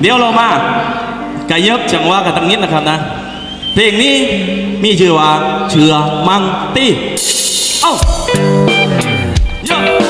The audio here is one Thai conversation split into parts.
เดี๋ยวเรามากระเยบจังหวะกันตั้งนิดนะครับนะ เพลงนี้มีชื่อว่าเชื่อมังตี้เอ้าเยอะ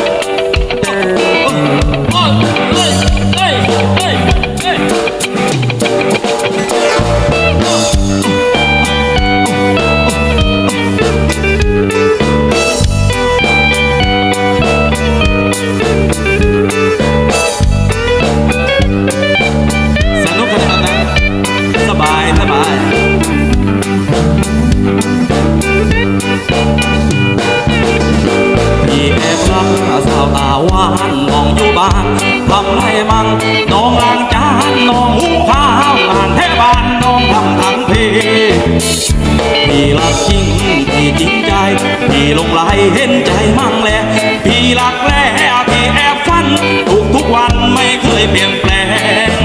พี่ลงไหลเห็นใจมั่งแหละพี่รักแล้พี่แอบฝัน ทุกทุกวันไม่เคยเปลี่ยนแปลง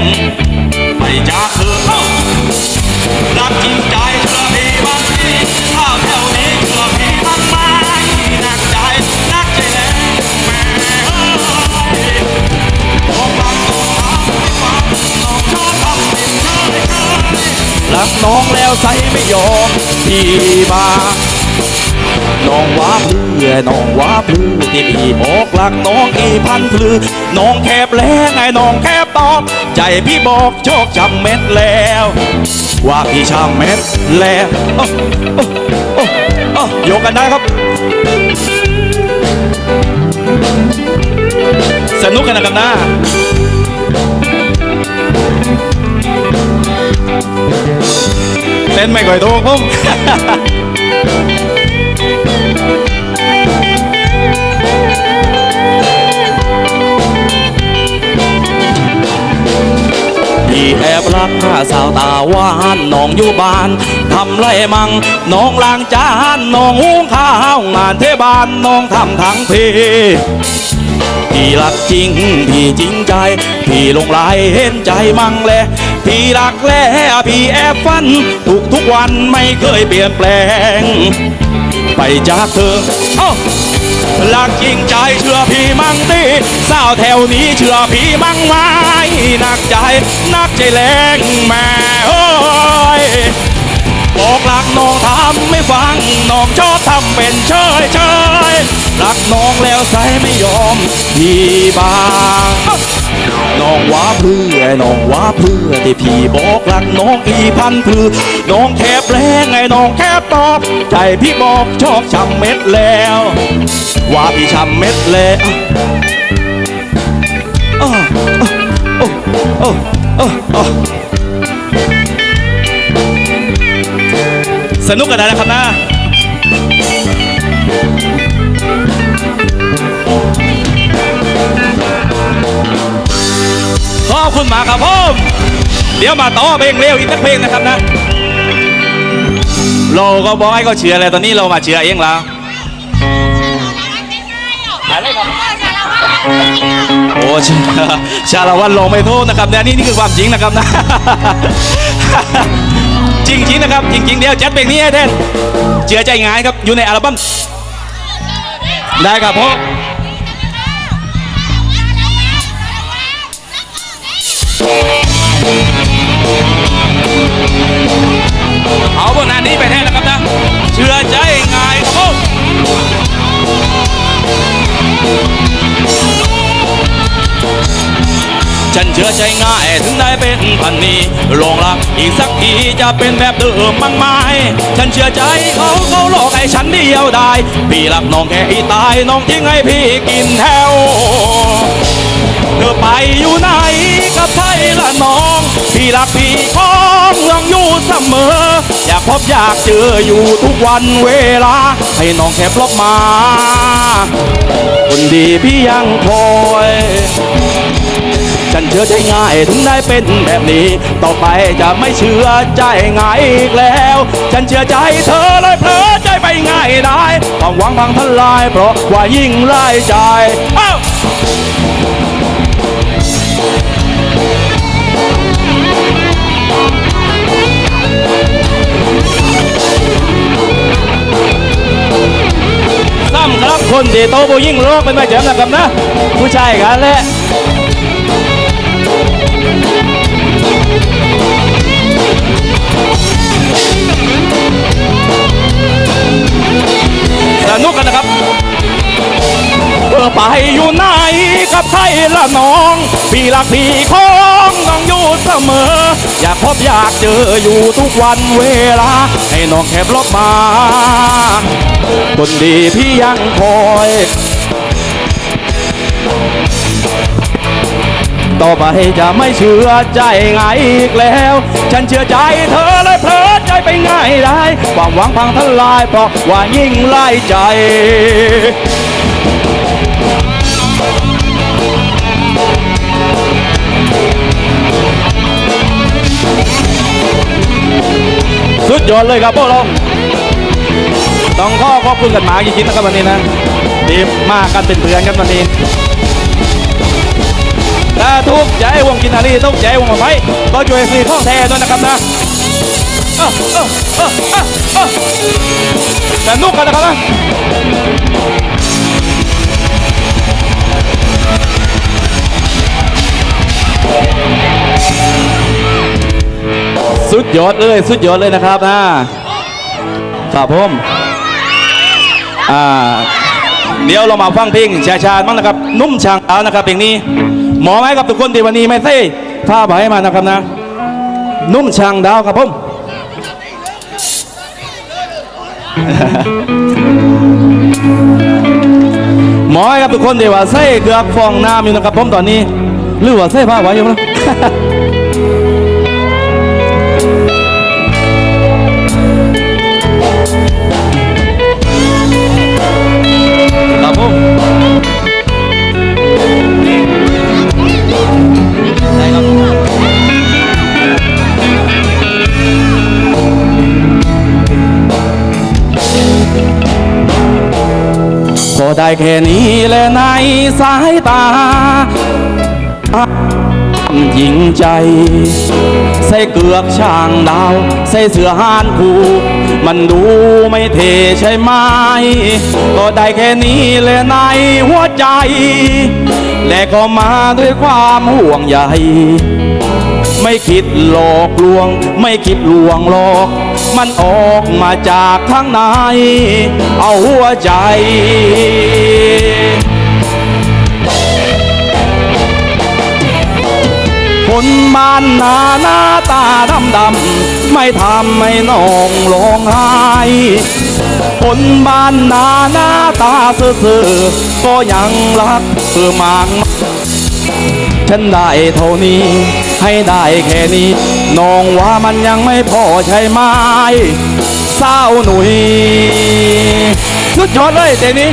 ไปจากเธอเข้ารักจริงใจเธอพี่บางทีข้าแถวนี้เธอพี่มากมายนักใจนักใจแล้แม่เอ้ยบอกรักต้องทำให้ฟังน้องชอบทำเป็นเธอเลยรักน้องแล้วใส่ไม่ยอมพี่บา น้องว่าเพื่อน้องว่าเพื่อที่พี่บอกรักน้องอีพันพลือน้องแคบแล้วไงน้องแคบตอบใจพี่บอกโชคจำเม็ดแล้ว ว่าพี่ช้ำเม็ดแล้วโยกกันได้ครับ สนุกกันนะครับนะเล่นไม่ก่อยถูกผม พี่แอบรักข้าสาวตาหวานน้องอยู่บ้านทำไรมั่งน้องล้างจานน้องหุงข้าวงานเทบานน้องทำทั้งเพ พี่รักจริง พี่จริงใจ พี่ลงไหลเห็นใจมั่งแลพี่รักแล้พี่แอบฝัน ทุกทุกวันไม่เคยเปลี่ยนแปลง ไปจากเธอเอ้ารักจริงใจเชื่อพี่มั่งตีสาวแถวนี้เชื่อพี่มั่งไหมนักใจนักใจแรงแม่เอ้ยบอกรักน้องทำไม่ฟัง น้องชอบทำเป็นเฉยเฉย รักน้องแล้วใส่ไม่ยอมพี่บางน้องว่าเพื่อน้องว่าเพื่อที่พี่บอกรักน้องอีพันพือน้องแคบแรงไงน้องแคบตอบ ใจพี่บอกชอบช้ำเม็ดแล้ว ว่าพี่ช้ำเม็ดแล้วอ้าวอ้โอ้โอ้โอ้สนุกกันนะครับนะ ขอบคุณมากครับผมเดี๋ยวมาต่อเพลงเร็วอีกสักเพลงนะครับนะ เราก็บอกให้เขาเชื่อเลยตอนนี้เรามาเชื่อเองแล้วอะไรครับโอ้ชาชาละวันลงไม่โทษนะครับเนี่ยนี่นี่คือความจริงนะครับนะ จริงจริงนะครับ จริงๆเดียวจัดเพลงนี้ให้แทนเจือใจงายครับอยู่ในอัลบั้มได้ครับพ่อ เอาบนานนี้ไปแทนนะครับนะ เชื่อใจง่ายครับพ่อฉันเชื่อใจง่ายถึงได้เป็นพันนี้ลองรักอีกสักทีจะเป็นแบบเดิมมั้งไหมฉันเชื่อใจเขาเขาหลอกให้ฉันเดียวได้ พี่รักน้องแค่อีตายน้องทิ้งให้พี่กินแถว พี่รักพี่ของเมืองอยู่เสมอ อยากพบอยากเจออยู่ทุกวันเวลา ให้น้องแค่ปลบมา คนดีพี่ยังคอยฉันเชื่อใจง่ายถึงได้เป็นแบบนี้ ต่อไปจะไม่เชื่อใจง่ายอีกแล้ว ฉันเชื่อใจเธอเลยเผลอใจไปง่ายได้ความหวังพังทลาย เพราะว่ายิ่งไล่ใจเอ้า ซ้ำครับคนเดโตโบยิ่งโลกเป็นไปเจ๋งนะครับนะ ผู้ชายกันแหละสนุกกันนะครับเออไปอยู่ไหน ละน้อง พี่รักพี่ของน้องอยู่เสมอ อยากพบอยากเจออยู่ทุกวันเวลา ให้น้องแคบรถมาคนดีพี่ยังคอยต่อไปจะไม่เชื่อใจไงอีกแล้ว ฉันเชื่อใจเธอเลยเพลิดใจไปง่ายได้ ความหวังพังทลายเพราะว่ายิ่งไล่ใจ สุดยอดเลยครับพวกเราต้องขอขอบคุณกันมาจริงๆนะครับวันนี้นะดีมากกันเป็นเพื่อนกันวันนี้ถ้าทุกใจวงกินนารีทุกใจวงไฟก็ช่วยฟรีท่องแท้ด้วยนะครับนะสนุกกันนะครับนะ ยอดเลยสุดยอดเลยนะครับนะครับผมอ่าเดี๋ยวเรามาฟังเพลงชาชาบ้างนะครับ นุ่มช่างเอานะครับเพลงนี้ หมอไหมครับทุกคนที่วันนี้ไม่ใช่ผ้าใบมานะครับนะ นุ่มช่างดาวครับผมหมอให้ครับทุกคนที่ว่าใส่เกือกฟองน้ำอยู่นะครับผมตอนนี้หรือว่าใส่ผ้าไว้อยู่มั้ง พอได้แค่นี้และในสายตาหญิงใจ ใส่เกือกช่างดาว ใส่เสื้อหานผูมันดูไม่เท่ใช่ไหม ก็ได้แค่นี้และในหัวใจ และก็มาด้วยความห่วงใย ไม่คิดหลอกลวง ไม่คิดลวงหลอก มันออกมาจากข้างใน เอาหัวใจคนบ้านนาหน้าตาดำดำไม่ทำให้น้องร้องไห้คนบ้านนาหน้าตาซื่อๆก็ยังรักเธอมากมายฉันได้เท่านี้ ให้ได้แค่นี้ น้องว่ามันยังไม่พอใช่ไหมเศร้าหนุ่ยสุดยอดเลยเจนี้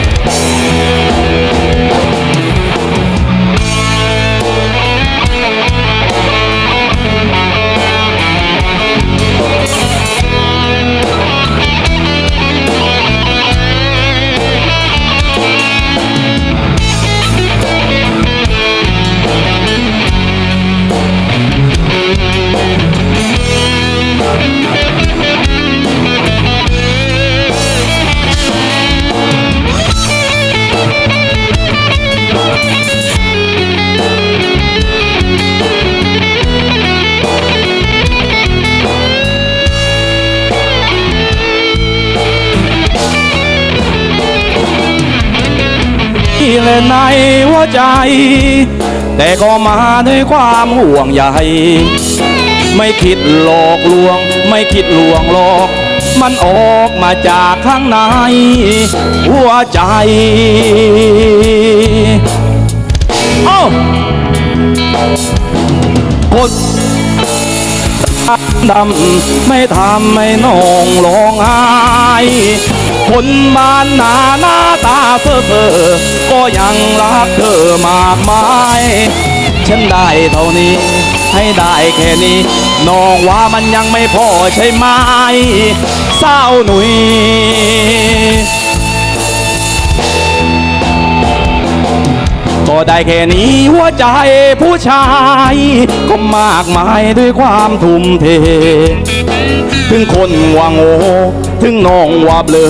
ที่เล่นในหัวใจ แต่ก็มาด้วยความห่วงใยไม่คิดหลอกลวง ไม่คิดลวงหลอก มันออกมาจากข้างใน หัวใจเอ้าคน ดำไม่ทำให้น้องร้องไห้คนบ้านนาหน้าตาเพ้อเพ้อก็ยังรักเธอมากมายฉันได้เท่านี้ ให้ได้แค่นี้น้องว่ามันยังไม่พอใช่ไหมสาวหนุ่ย ก็ได้แค่นี้หัวใจผู้ชาย ก็มากมายด้วยความทุ่มเท ถึงคนว่าโง่ถึงน้องว่าเบลอ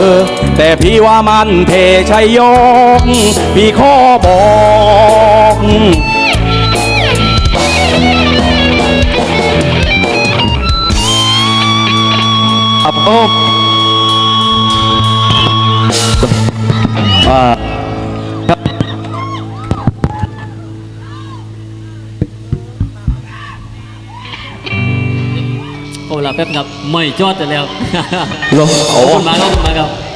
แต่พี่ว่ามันเทชัยยกพี่ขอบอกครับผมอ่า แป๊บครับ ไม่จอดแต่แล้วเหรอขโอ้อบคุณมากครับขอบคุณมากครับ